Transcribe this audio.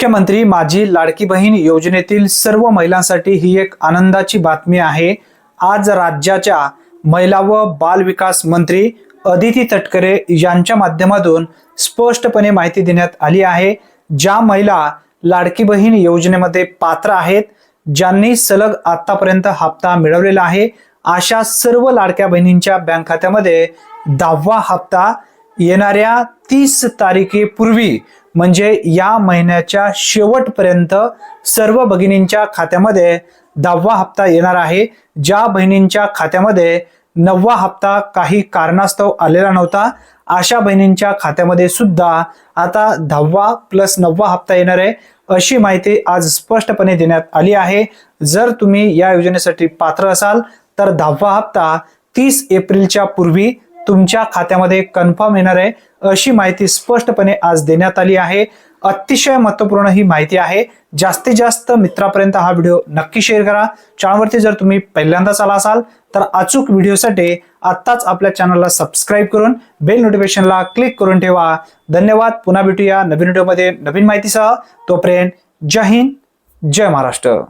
मुख्यमंत्री माझी लाडकी बहीण योजनेतील सर्व महिलांसाठी ही एक आनंदाची बातमी आहे. आज राज्याच्या महिला व बाल विकास मंत्री अदिती तटकरे यांच्या माध्यमातून स्पष्टपणे माहिती देण्यात आली आहे. ज्या महिला लाडकी बहीण योजनेमध्ये पात्र आहेत ज्यांनी सलग आतापर्यंत हप्ता मिळवलेला आहे अशा सर्व लाडक्या बहिणींच्या बँक खात्यामध्ये दहावा हप्ता येणाऱ्या तीस तारखेपूर्वी म्हणजे या महिन्याच्या शेवटपर्यंत सर्व भगिनींच्या खात्यामध्ये दहावा हप्ता येणार आहे. ज्या बहिणींच्या खात्यामध्ये नववा हप्ता काही कारणास्तव आलेला नव्हता अशा बहिणींच्या खात्यामध्ये सुद्धा आता दहावा प्लस नववा हप्ता येणार आहे अशी माहिती आज स्पष्टपणे देण्यात आली आहे. जर तुम्ही या योजनेसाठी पात्र असाल तर दहावा हप्ता तीस एप्रिलच्या पूर्वी तुमच्या खात्यामध्ये कन्फर्म येणार आहे अशी माहिती स्पष्टपणे आज देण्यात आली आहे. अतिशय महत्त्वपूर्ण ही माहिती आहे. जास्तीत जास्त मित्रापर्यंत हा व्हिडिओ नक्की शेअर करा. चॅनलवरती जर तुम्ही पहिल्यांदाच आला असाल तर अचूक व्हिडिओसाठी आत्ताच आपल्या चॅनलला सबस्क्राईब करून बेल नोटिफिकेशनला क्लिक करून ठेवा. धन्यवाद. पुन्हा भेटूया नवीन व्हिडिओमध्ये नवीन माहितीसह. तोपर्यंत जय हिंद जय महाराष्ट्र.